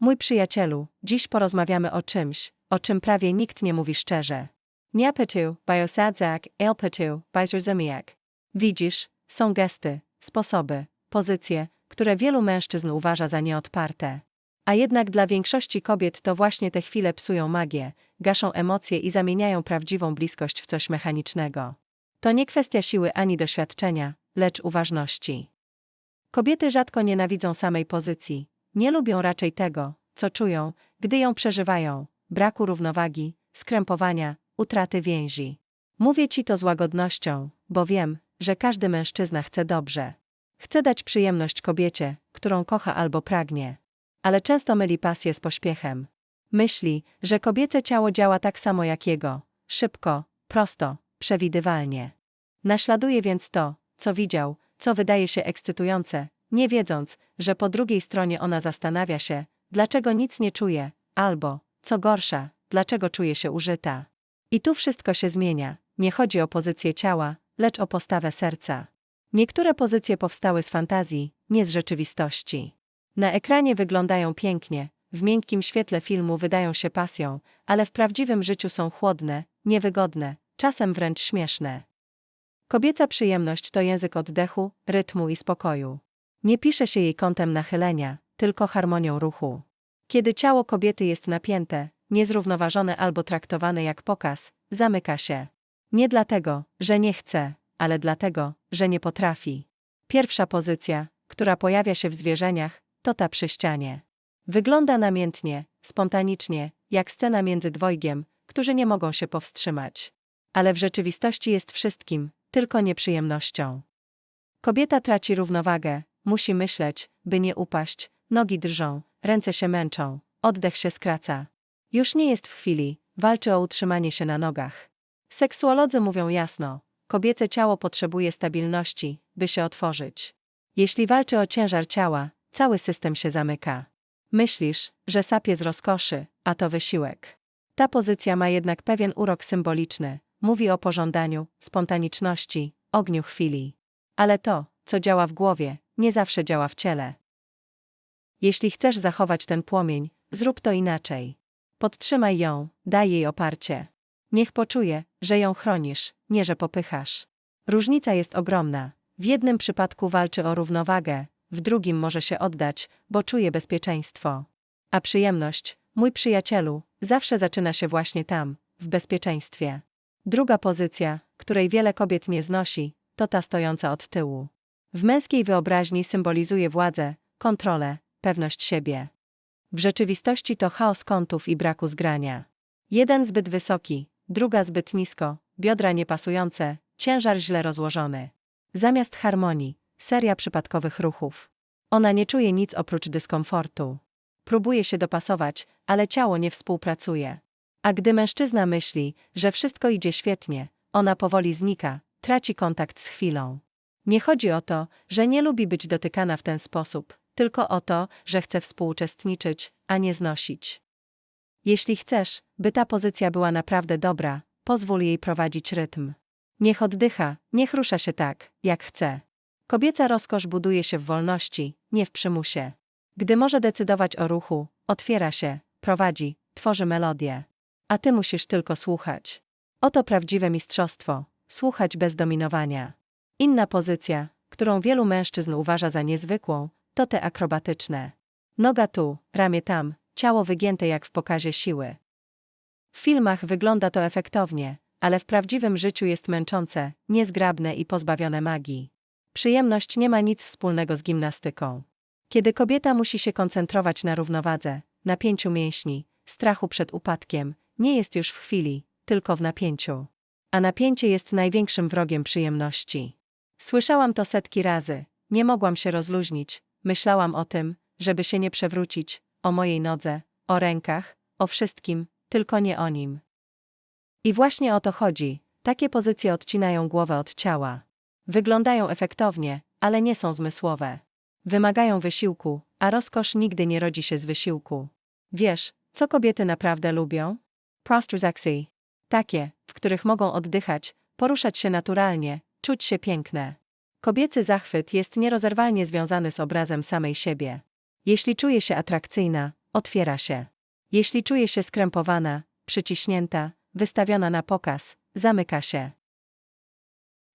Mój przyjacielu, dziś porozmawiamy o czymś, o czym prawie nikt nie mówi szczerze. Niapetu, biosadzak, elpetu, bijzrozumiak. Widzisz, są gesty, sposoby, pozycje, które wielu mężczyzn uważa za nieodparte. A jednak dla większości kobiet to właśnie te chwile psują magię, gaszą emocje i zamieniają prawdziwą bliskość w coś mechanicznego. To nie kwestia siły ani doświadczenia, lecz uważności. Kobiety rzadko nienawidzą samej pozycji, nie lubią raczej tego, co czują, gdy ją przeżywają braku równowagi, skrępowania, utraty więzi. Mówię ci to z łagodnością, bo wiem, że każdy mężczyzna chce dobrze. Chce dać przyjemność kobiecie, którą kocha albo pragnie. Ale często myli pasję z pośpiechem. Myśli, że kobiece ciało działa tak samo jak jego szybko, prosto, przewidywalnie. Naśladuje więc to, co widział, co wydaje się ekscytujące, nie wiedząc, że po drugiej stronie ona zastanawia się, dlaczego nic nie czuje, albo, co gorsza, dlaczego czuje się użyta. I tu wszystko się zmienia. Nie chodzi o pozycję ciała, lecz o postawę serca. Niektóre pozycje powstały z fantazji, nie z rzeczywistości. Na ekranie wyglądają pięknie, w miękkim świetle filmu wydają się pasją, ale w prawdziwym życiu są chłodne, niewygodne, czasem wręcz śmieszne. Kobieca przyjemność to język oddechu, rytmu i spokoju. Nie pisze się jej kątem nachylenia, tylko harmonią ruchu. Kiedy ciało kobiety jest napięte, niezrównoważone albo traktowane jak pokaz, zamyka się. Nie dlatego, że nie chce, ale dlatego, że nie potrafi. Pierwsza pozycja, która pojawia się w zwierzeniach, to ta przy ścianie. Wygląda namiętnie, spontanicznie, jak scena między dwojgiem, którzy nie mogą się powstrzymać. Ale w rzeczywistości jest wszystkim, tylko nieprzyjemnością. Kobieta traci równowagę, musi myśleć, by nie upaść, nogi drżą, ręce się męczą, oddech się skraca. Już nie jest w chwili, walczy o utrzymanie się na nogach. Seksuolodzy mówią jasno, kobiece ciało potrzebuje stabilności, by się otworzyć. Jeśli walczy o ciężar ciała, cały system się zamyka. Myślisz, że sapie z rozkoszy, a to wysiłek. Ta pozycja ma jednak pewien urok symboliczny, mówi o pożądaniu, spontaniczności, ogniu chwili. Ale to, co działa w głowie, nie zawsze działa w ciele. Jeśli chcesz zachować ten płomień, zrób to inaczej. Podtrzymaj ją, daj jej oparcie. Niech poczuje, że ją chronisz, nie że popychasz. Różnica jest ogromna. W jednym przypadku walczy o równowagę, w drugim może się oddać, bo czuje bezpieczeństwo. A przyjemność, mój przyjacielu, zawsze zaczyna się właśnie tam, w bezpieczeństwie. Druga pozycja, której wiele kobiet nie znosi, to ta stojąca od tyłu. W męskiej wyobraźni symbolizuje władzę, kontrolę, pewność siebie. W rzeczywistości to chaos kątów i braku zgrania. Jeden zbyt wysoki, druga zbyt nisko, biodra niepasujące, ciężar źle rozłożony. Zamiast harmonii, seria przypadkowych ruchów. Ona nie czuje nic oprócz dyskomfortu. Próbuje się dopasować, ale ciało nie współpracuje. A gdy mężczyzna myśli, że wszystko idzie świetnie, ona powoli znika, traci kontakt z chwilą. Nie chodzi o to, że nie lubi być dotykana w ten sposób, tylko o to, że chce współuczestniczyć, a nie znosić. Jeśli chcesz, by ta pozycja była naprawdę dobra, pozwól jej prowadzić rytm. Niech oddycha, niech rusza się tak, jak chce. Kobieca rozkosz buduje się w wolności, nie w przymusie. Gdy może decydować o ruchu, otwiera się, prowadzi, tworzy melodię. A ty musisz tylko słuchać. Oto prawdziwe mistrzostwo słuchać bez dominowania. Inna pozycja, którą wielu mężczyzn uważa za niezwykłą, to te akrobatyczne. Noga tu, ramię tam, ciało wygięte jak w pokazie siły. W filmach wygląda to efektownie, ale w prawdziwym życiu jest męczące, niezgrabne i pozbawione magii. Przyjemność nie ma nic wspólnego z gimnastyką. Kiedy kobieta musi się koncentrować na równowadze, napięciu mięśni, strachu przed upadkiem, nie jest już w chwili, tylko w napięciu. A napięcie jest największym wrogiem przyjemności. Słyszałam to setki razy, nie mogłam się rozluźnić, myślałam o tym, żeby się nie przewrócić, o mojej nodze, o rękach, o wszystkim, tylko nie o nim. I właśnie o to chodzi. Takie pozycje odcinają głowę od ciała. Wyglądają efektownie, ale nie są zmysłowe. Wymagają wysiłku, a rozkosz nigdy nie rodzi się z wysiłku. Wiesz, co kobiety naprawdę lubią? Prostruzexy. Takie, w których mogą oddychać, poruszać się naturalnie, czuć się piękne. Kobiecy zachwyt jest nierozerwalnie związany z obrazem samej siebie. Jeśli czuje się atrakcyjna, otwiera się. Jeśli czuje się skrępowana, przyciśnięta, wystawiona na pokaz, zamyka się.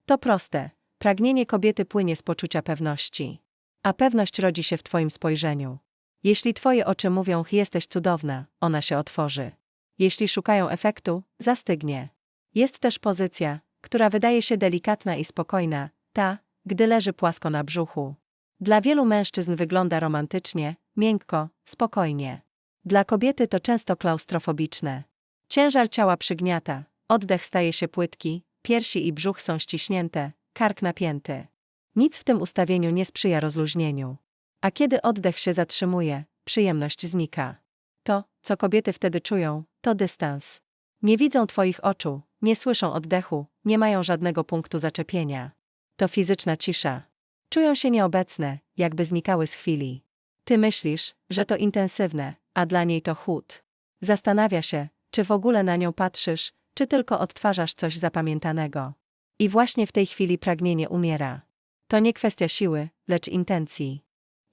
To proste. Pragnienie kobiety płynie z poczucia pewności. A pewność rodzi się w Twoim spojrzeniu. Jeśli Twoje oczy mówią, jesteś cudowna, ona się otworzy. Jeśli szukają efektu, zastygnie. Jest też pozycja, która wydaje się delikatna i spokojna, ta, gdy leży płasko na brzuchu. Dla wielu mężczyzn wygląda romantycznie, miękko, spokojnie. Dla kobiety to często klaustrofobiczne. Ciężar ciała przygniata, oddech staje się płytki, piersi i brzuch są ściśnięte, kark napięty. Nic w tym ustawieniu nie sprzyja rozluźnieniu. A kiedy oddech się zatrzymuje, przyjemność znika. To, co kobiety wtedy czują, to dystans. Nie widzą Twoich oczu, nie słyszą oddechu, nie mają żadnego punktu zaczepienia. To fizyczna cisza. Czują się nieobecne, jakby znikały z chwili. Ty myślisz, że to intensywne, a dla niej to chłód. Zastanawia się, czy w ogóle na nią patrzysz, czy tylko odtwarzasz coś zapamiętanego. I właśnie w tej chwili pragnienie umiera. To nie kwestia siły, lecz intencji.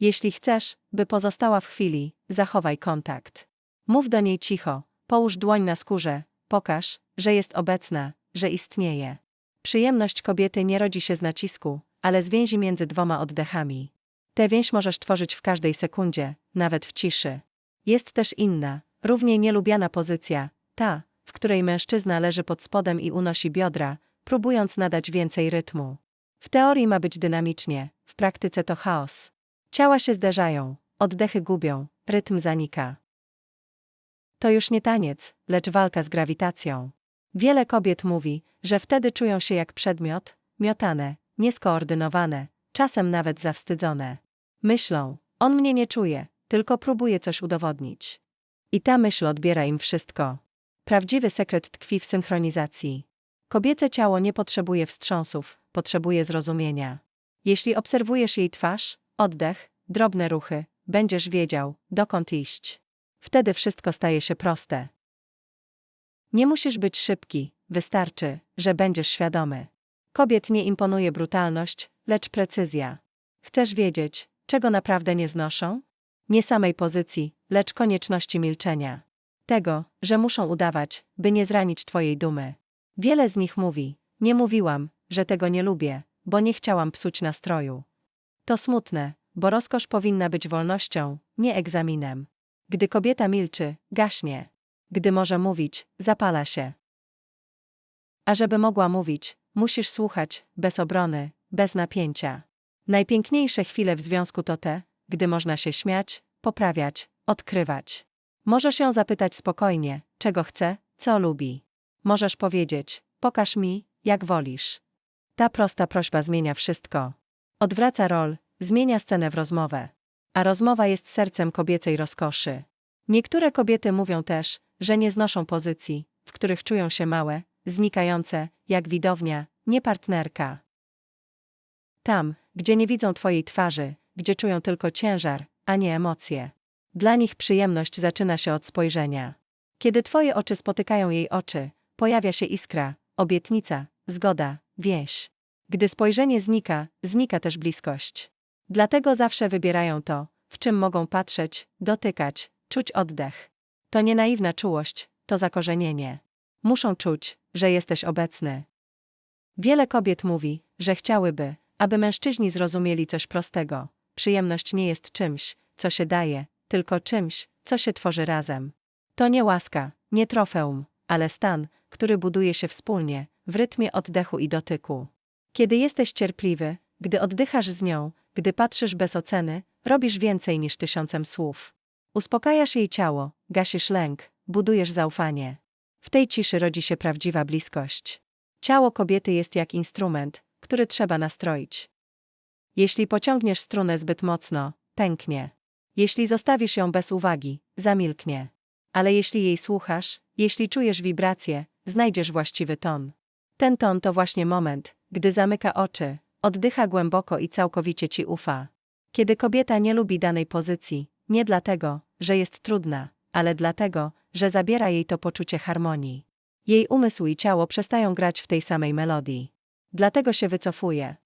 Jeśli chcesz, by pozostała w chwili, zachowaj kontakt. Mów do niej cicho, połóż dłoń na skórze, pokaż, że jest obecna, że istnieje. Przyjemność kobiety nie rodzi się z nacisku, ale z więzi między dwoma oddechami. Tę więź możesz tworzyć w każdej sekundzie, nawet w ciszy. Jest też inna, równie nielubiana pozycja, ta, w której mężczyzna leży pod spodem i unosi biodra, próbując nadać więcej rytmu. W teorii ma być dynamicznie, w praktyce to chaos. Ciała się zderzają, oddechy gubią, rytm zanika. To już nie taniec, lecz walka z grawitacją. Wiele kobiet mówi, że wtedy czują się jak przedmiot, miotane, nieskoordynowane, czasem nawet zawstydzone. Myślą, on mnie nie czuje, tylko próbuje coś udowodnić. I ta myśl odbiera im wszystko. Prawdziwy sekret tkwi w synchronizacji. Kobiece ciało nie potrzebuje wstrząsów, potrzebuje zrozumienia. Jeśli obserwujesz jej twarz, oddech, drobne ruchy, będziesz wiedział, dokąd iść. Wtedy wszystko staje się proste. Nie musisz być szybki, wystarczy, że będziesz świadomy. Kobiet nie imponuje brutalność, lecz precyzja. Chcesz wiedzieć, czego naprawdę nie znoszą? Nie samej pozycji, lecz konieczności milczenia. Tego, że muszą udawać, by nie zranić Twojej dumy. Wiele z nich mówi: Nie mówiłam, że tego nie lubię, bo nie chciałam psuć nastroju. To smutne, bo rozkosz powinna być wolnością, nie egzaminem. Gdy kobieta milczy, gaśnie. Gdy może mówić, zapala się. A żeby mogła mówić, musisz słuchać, bez obrony, bez napięcia. Najpiękniejsze chwile w związku to te, gdy można się śmiać, poprawiać, odkrywać. Możesz ją zapytać spokojnie, czego chce, co lubi. Możesz powiedzieć: Pokaż mi, jak wolisz. Ta prosta prośba zmienia wszystko. Odwraca rol, zmienia scenę w rozmowę. A rozmowa jest sercem kobiecej rozkoszy. Niektóre kobiety mówią też, że nie znoszą pozycji, w których czują się małe, znikające, jak widownia, nie partnerka. Tam, gdzie nie widzą Twojej twarzy, gdzie czują tylko ciężar, a nie emocje. Dla nich przyjemność zaczyna się od spojrzenia. Kiedy Twoje oczy spotykają jej oczy, pojawia się iskra, obietnica, zgoda, więź. Gdy spojrzenie znika, znika też bliskość. Dlatego zawsze wybierają to, w czym mogą patrzeć, dotykać, czuć oddech. To nie naiwna czułość, to zakorzenienie. Muszą czuć, że jesteś obecny. Wiele kobiet mówi, że chciałyby, aby mężczyźni zrozumieli coś prostego. Przyjemność nie jest czymś, co się daje, tylko czymś, co się tworzy razem. To nie łaska, nie trofeum, ale stan, który buduje się wspólnie, w rytmie oddechu i dotyku. Kiedy jesteś cierpliwy, gdy oddychasz z nią, gdy patrzysz bez oceny, robisz więcej niż tysiącem słów. Uspokajasz jej ciało, gasisz lęk, budujesz zaufanie. W tej ciszy rodzi się prawdziwa bliskość. Ciało kobiety jest jak instrument, który trzeba nastroić. Jeśli pociągniesz strunę zbyt mocno, pęknie. Jeśli zostawisz ją bez uwagi, zamilknie. Ale jeśli jej słuchasz, jeśli czujesz wibracje, znajdziesz właściwy ton. Ten ton to właśnie moment, gdy zamyka oczy, oddycha głęboko i całkowicie ci ufa. Kiedy kobieta nie lubi danej pozycji, nie dlatego, że jest trudna, ale dlatego, że zabiera jej to poczucie harmonii. Jej umysł i ciało przestają grać w tej samej melodii. Dlatego się wycofuje.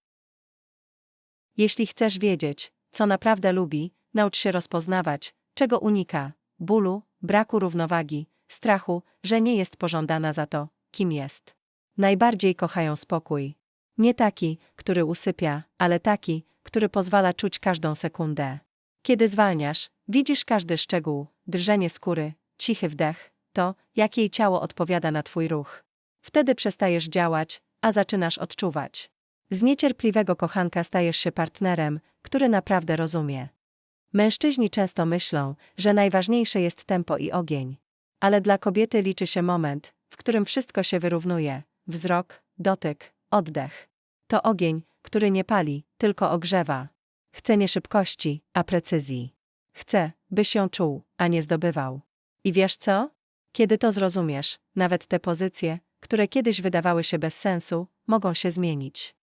Jeśli chcesz wiedzieć, co naprawdę lubi, naucz się rozpoznawać, czego unika, bólu, braku równowagi, strachu, że nie jest pożądana za to, kim jest. Najbardziej kochają spokój. Nie taki, który usypia, ale taki, który pozwala czuć każdą sekundę. Kiedy zwalniasz, widzisz każdy szczegół, drżenie skóry, cichy wdech, to, jak jej ciało odpowiada na twój ruch. Wtedy przestajesz działać, a zaczynasz odczuwać. Z niecierpliwego kochanka stajesz się partnerem, który naprawdę rozumie. Mężczyźni często myślą, że najważniejsze jest tempo i ogień. Ale dla kobiety liczy się moment, w którym wszystko się wyrównuje wzrok, dotyk, oddech. To ogień, który nie pali, tylko ogrzewa. Chce nie szybkości, a precyzji. Chce, byś ją czuł, a nie zdobywał. I wiesz co? Kiedy to zrozumiesz, nawet te pozycje, które kiedyś wydawały się bez sensu, mogą się zmienić.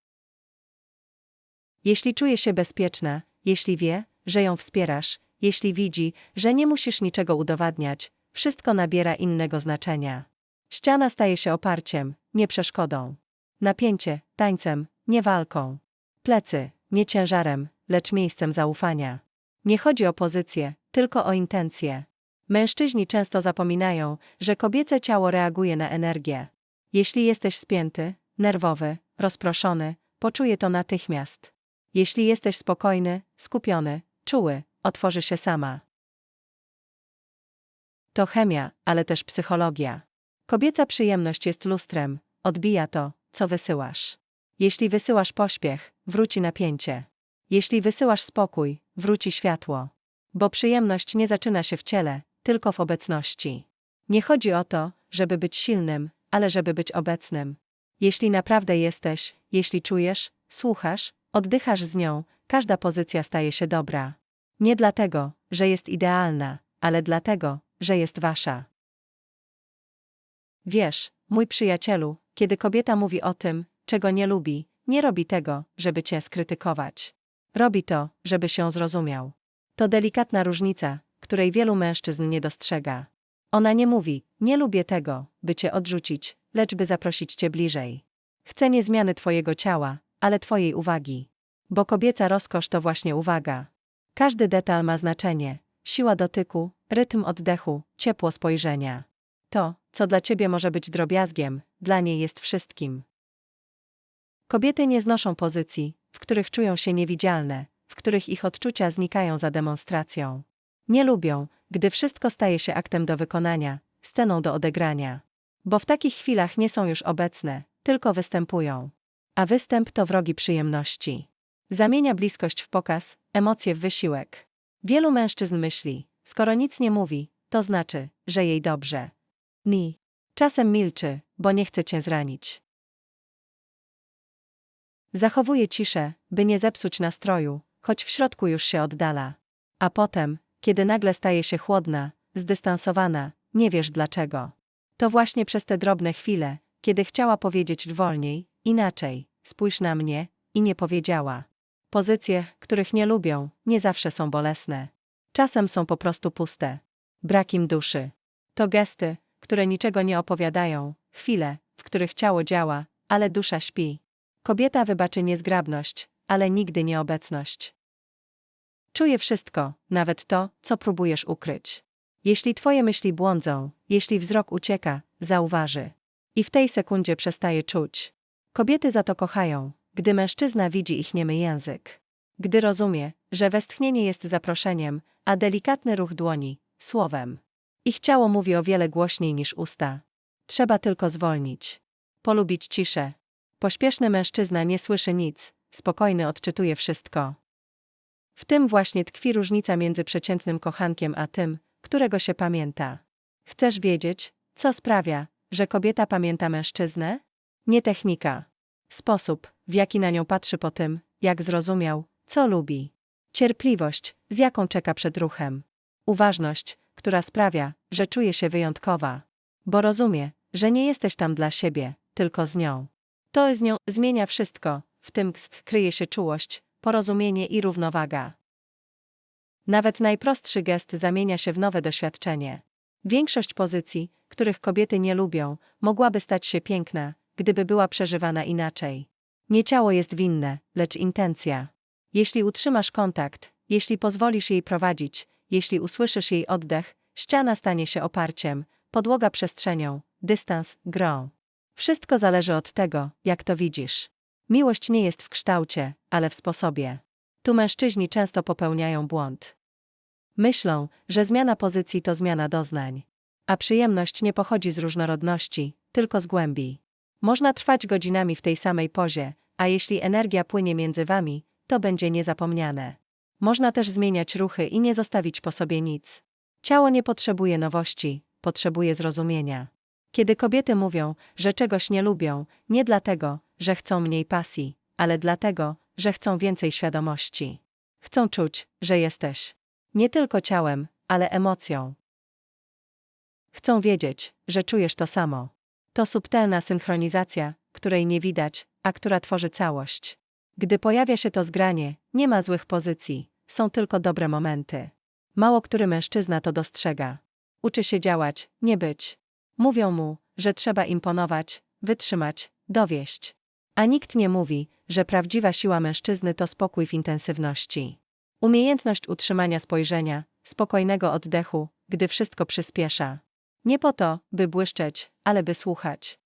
Jeśli czuje się bezpieczna, jeśli wie, że ją wspierasz, jeśli widzi, że nie musisz niczego udowadniać, wszystko nabiera innego znaczenia. Ściana staje się oparciem, nie przeszkodą. Napięcie, tańcem, nie walką. Plecy, nie ciężarem, lecz miejscem zaufania. Nie chodzi o pozycję, tylko o intencje. Mężczyźni często zapominają, że kobiece ciało reaguje na energię. Jeśli jesteś spięty, nerwowy, rozproszony, poczuje to natychmiast. Jeśli jesteś spokojny, skupiony, czuły, otworzy się sama. To chemia, ale też psychologia. Kobieca przyjemność jest lustrem, odbija to, co wysyłasz. Jeśli wysyłasz pośpiech, wróci napięcie. Jeśli wysyłasz spokój, wróci światło. Bo przyjemność nie zaczyna się w ciele, tylko w obecności. Nie chodzi o to, żeby być silnym, ale żeby być obecnym. Jeśli naprawdę jesteś, jeśli czujesz, słuchasz, oddychasz z nią, każda pozycja staje się dobra. Nie dlatego, że jest idealna, ale dlatego, że jest wasza. Wiesz, mój przyjacielu, kiedy kobieta mówi o tym, czego nie lubi, nie robi tego, żeby cię skrytykować. Robi to, żeby się zrozumiał. To delikatna różnica, której wielu mężczyzn nie dostrzega. Ona nie mówi, nie lubię tego, by cię odrzucić, lecz by zaprosić cię bliżej. Chcę nie zmiany twojego ciała, ale twojej uwagi. Bo kobieca rozkosz to właśnie uwaga. Każdy detal ma znaczenie siła dotyku, rytm oddechu, ciepło spojrzenia. To, co dla ciebie może być drobiazgiem, dla niej jest wszystkim. Kobiety nie znoszą pozycji, w których czują się niewidzialne, w których ich odczucia znikają za demonstracją. Nie lubią, gdy wszystko staje się aktem do wykonania, sceną do odegrania. Bo w takich chwilach nie są już obecne, tylko występują. A występ to wrogi przyjemności. Zamienia bliskość w pokaz, emocje w wysiłek. Wielu mężczyzn myśli, skoro nic nie mówi, to znaczy, że jej dobrze. Ni. Czasem milczy, bo nie chce cię zranić. Zachowuje ciszę, by nie zepsuć nastroju, choć w środku już się oddala. A potem, kiedy nagle staje się chłodna, zdystansowana, nie wiesz dlaczego. To właśnie przez te drobne chwile, kiedy chciała powiedzieć wolniej, inaczej, spójrz na mnie, i nie powiedziała. Pozycje, których nie lubią, nie zawsze są bolesne. Czasem są po prostu puste. Brak im duszy. To gesty, które niczego nie opowiadają, chwile, w których ciało działa, ale dusza śpi. Kobieta wybaczy niezgrabność, ale nigdy nieobecność. Czuje wszystko, nawet to, co próbujesz ukryć. Jeśli twoje myśli błądzą, jeśli wzrok ucieka, zauważy. I w tej sekundzie przestaje czuć. Kobiety za to kochają, gdy mężczyzna widzi ich niemy język. Gdy rozumie, że westchnienie jest zaproszeniem, a delikatny ruch dłoni słowem. Ich ciało mówi o wiele głośniej niż usta. Trzeba tylko zwolnić. Polubić ciszę. Pośpieszny mężczyzna nie słyszy nic, spokojny odczytuje wszystko. W tym właśnie tkwi różnica między przeciętnym kochankiem a tym, którego się pamięta. Chcesz wiedzieć, co sprawia, że kobieta pamięta mężczyznę? Nie technika. Sposób, w jaki na nią patrzy po tym, jak zrozumiał, co lubi. Cierpliwość, z jaką czeka przed ruchem. Uważność, która sprawia, że czuje się wyjątkowa. Bo rozumie, że nie jesteś tam dla siebie, tylko z nią. To z nią zmienia wszystko, w tym kryje się czułość, porozumienie i równowaga. Nawet najprostszy gest zamienia się w nowe doświadczenie. Większość pozycji, których kobiety nie lubią, mogłaby stać się piękna, gdyby była przeżywana inaczej. Nie ciało jest winne, lecz intencja. Jeśli utrzymasz kontakt, jeśli pozwolisz jej prowadzić, jeśli usłyszysz jej oddech, ściana stanie się oparciem, podłoga przestrzenią, dystans grą. Wszystko zależy od tego, jak to widzisz. Miłość nie jest w kształcie, ale w sposobie. Tu mężczyźni często popełniają błąd. Myślą, że zmiana pozycji to zmiana doznań. A przyjemność nie pochodzi z różnorodności, tylko z głębi. Można trwać godzinami w tej samej pozie, a jeśli energia płynie między wami, to będzie niezapomniane. Można też zmieniać ruchy i nie zostawić po sobie nic. Ciało nie potrzebuje nowości, potrzebuje zrozumienia. Kiedy kobiety mówią, że czegoś nie lubią, nie dlatego, że chcą mniej pasji, ale dlatego, że chcą więcej świadomości. Chcą czuć, że jesteś nie tylko ciałem, ale emocją. Chcą wiedzieć, że czujesz to samo. To subtelna synchronizacja, której nie widać, a która tworzy całość. Gdy pojawia się to zgranie, nie ma złych pozycji, są tylko dobre momenty. Mało który mężczyzna to dostrzega. Uczy się działać, nie być. Mówią mu, że trzeba imponować, wytrzymać, dowieść. A nikt nie mówi, że prawdziwa siła mężczyzny to spokój w intensywności. Umiejętność utrzymania spojrzenia, spokojnego oddechu, gdy wszystko przyspiesza. Nie po to, by błyszczeć, ale by słuchać.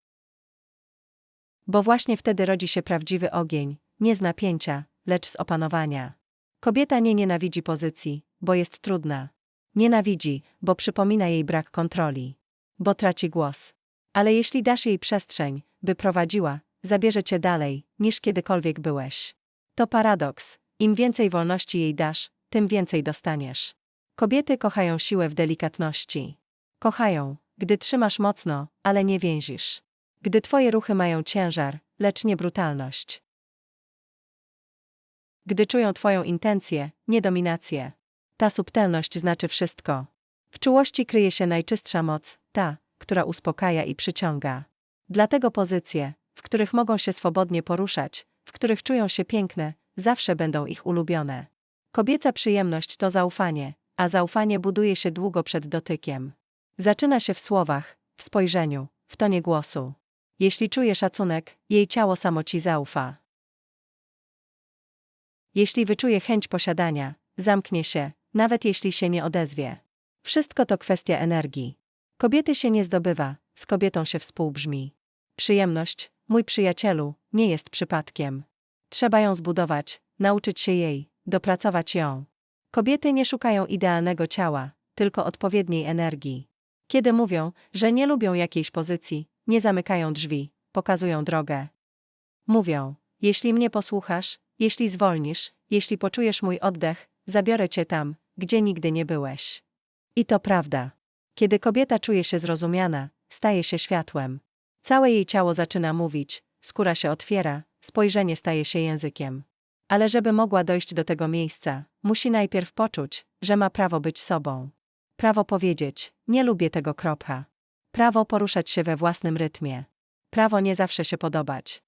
Bo właśnie wtedy rodzi się prawdziwy ogień, nie z napięcia, lecz z opanowania. Kobieta nie nienawidzi pozycji, bo jest trudna. Nienawidzi, bo przypomina jej brak kontroli. Bo traci głos. Ale jeśli dasz jej przestrzeń, by prowadziła, zabierze cię dalej, niż kiedykolwiek byłeś. To paradoks. Im więcej wolności jej dasz, tym więcej dostaniesz. Kobiety kochają siłę w delikatności. Kochają, gdy trzymasz mocno, ale nie więzisz. Gdy twoje ruchy mają ciężar, lecz nie brutalność. Gdy czują twoją intencję, nie dominację. Ta subtelność znaczy wszystko. W czułości kryje się najczystsza moc, ta, która uspokaja i przyciąga. Dlatego pozycje, w których mogą się swobodnie poruszać, w których czują się piękne, zawsze będą ich ulubione. Kobieca przyjemność to zaufanie, a zaufanie buduje się długo przed dotykiem. Zaczyna się w słowach, w spojrzeniu, w tonie głosu. Jeśli czuje szacunek, jej ciało samo ci zaufa. Jeśli wyczuje chęć posiadania, zamknie się, nawet jeśli się nie odezwie. Wszystko to kwestia energii. Kobiety się nie zdobywa, z kobietą się współbrzmi. Przyjemność, mój przyjacielu, nie jest przypadkiem. Trzeba ją zbudować, nauczyć się jej, dopracować ją. Kobiety nie szukają idealnego ciała, tylko odpowiedniej energii. Kiedy mówią, że nie lubią jakiejś pozycji, nie zamykają drzwi, pokazują drogę. Mówią: Jeśli mnie posłuchasz, jeśli zwolnisz, jeśli poczujesz mój oddech, zabiorę cię tam, gdzie nigdy nie byłeś. I to prawda. Kiedy kobieta czuje się zrozumiana, staje się światłem. Całe jej ciało zaczyna mówić, skóra się otwiera, spojrzenie staje się językiem. Ale żeby mogła dojść do tego miejsca, musi najpierw poczuć, że ma prawo być sobą. Prawo powiedzieć: Nie lubię tego kropka. Prawo poruszać się we własnym rytmie. Prawo nie zawsze się podobać.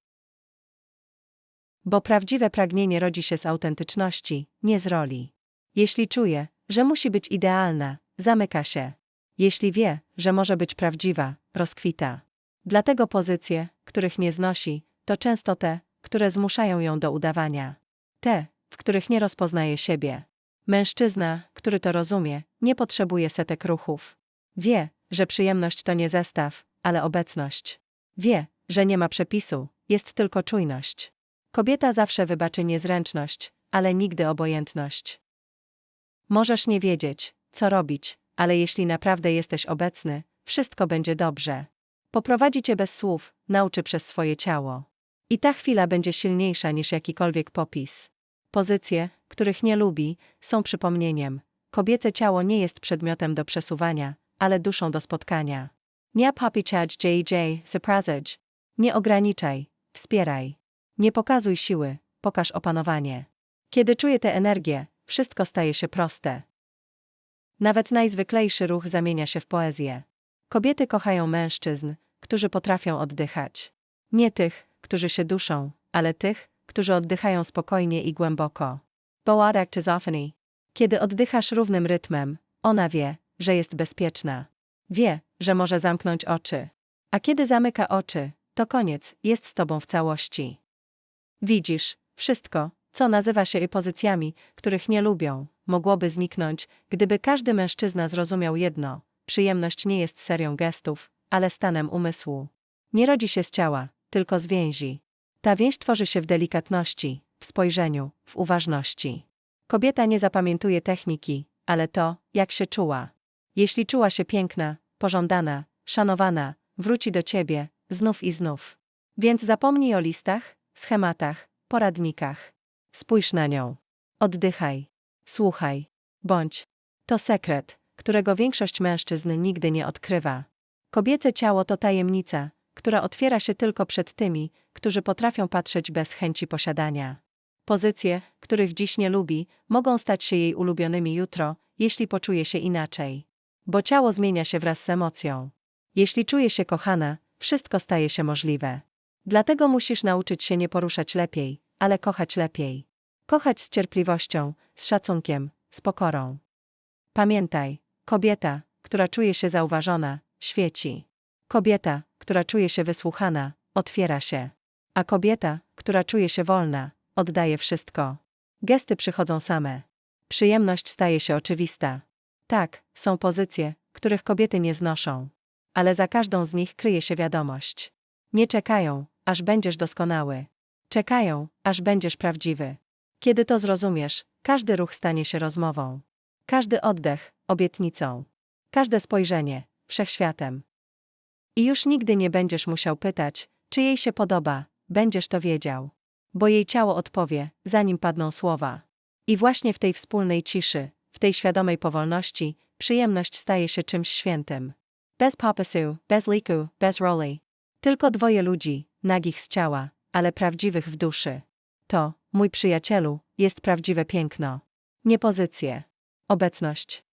Bo prawdziwe pragnienie rodzi się z autentyczności, nie z roli. Jeśli czuje, że musi być idealna, zamyka się. Jeśli wie, że może być prawdziwa, rozkwita. Dlatego pozycje, których nie znosi, to często te, które zmuszają ją do udawania. Te, w których nie rozpoznaje siebie. Mężczyzna, który to rozumie, nie potrzebuje setek ruchów. Wie, że przyjemność to nie zestaw, ale obecność. Wie, że nie ma przepisu, jest tylko czujność. Kobieta zawsze wybaczy niezręczność, ale nigdy obojętność. Możesz nie wiedzieć, co robić, ale jeśli naprawdę jesteś obecny, wszystko będzie dobrze. Poprowadzi cię bez słów, nauczy przez swoje ciało. I ta chwila będzie silniejsza niż jakikolwiek popis. Pozycje, których nie lubi, są przypomnieniem. Kobiece ciało nie jest przedmiotem do przesuwania, ale duszą do spotkania. Nie popiczać JJ, surprisage. Nie ograniczaj, wspieraj. Nie pokazuj siły, pokaż opanowanie. Kiedy czuję tę energię, wszystko staje się proste. Nawet najzwyklejszy ruch zamienia się w poezję. Kobiety kochają mężczyzn, którzy potrafią oddychać. Nie tych, którzy się duszą, ale tych, którzy oddychają spokojnie i głęboko. Boat actizophony. Kiedy oddychasz równym rytmem, ona wie, że jest bezpieczna. Wie, że może zamknąć oczy. A kiedy zamyka oczy, to koniec, jest z tobą w całości. Widzisz, wszystko, co nazywa się i pozycjami, których nie lubią, mogłoby zniknąć, gdyby każdy mężczyzna zrozumiał jedno: przyjemność nie jest serią gestów, ale stanem umysłu. Nie rodzi się z ciała, tylko z więzi. Ta więź tworzy się w delikatności, w spojrzeniu, w uważności. Kobieta nie zapamiętuje techniki, ale to, jak się czuła. Jeśli czuła się piękna, pożądana, szanowana, wróci do ciebie, znów i znów. Więc zapomnij o listach, schematach, poradnikach. Spójrz na nią. Oddychaj. Słuchaj. Bądź. To sekret, którego większość mężczyzn nigdy nie odkrywa. Kobiece ciało to tajemnica, która otwiera się tylko przed tymi, którzy potrafią patrzeć bez chęci posiadania. Pozycje, których dziś nie lubi, mogą stać się jej ulubionymi jutro, jeśli poczuje się inaczej. Bo ciało zmienia się wraz z emocją. Jeśli czuje się kochana, wszystko staje się możliwe. Dlatego musisz nauczyć się nie poruszać lepiej, ale kochać lepiej. Kochać z cierpliwością, z szacunkiem, z pokorą. Pamiętaj, kobieta, która czuje się zauważona, świeci. Kobieta, która czuje się wysłuchana, otwiera się. A kobieta, która czuje się wolna, oddaje wszystko. Gesty przychodzą same. Przyjemność staje się oczywista. Tak, są pozycje, których kobiety nie znoszą. Ale za każdą z nich kryje się wiadomość. Nie czekają, aż będziesz doskonały. Czekają, aż będziesz prawdziwy. Kiedy to zrozumiesz, każdy ruch stanie się rozmową. Każdy oddech obietnicą. Każde spojrzenie wszechświatem. I już nigdy nie będziesz musiał pytać, czy jej się podoba, będziesz to wiedział. Bo jej ciało odpowie, zanim padną słowa. I właśnie w tej wspólnej ciszy, w tej świadomej powolności, przyjemność staje się czymś świętym. Bez papasu, bez liku, bez roli. Tylko dwoje ludzi, nagich z ciała, ale prawdziwych w duszy. To, mój przyjacielu, jest prawdziwe piękno. Nie pozycje. Obecność.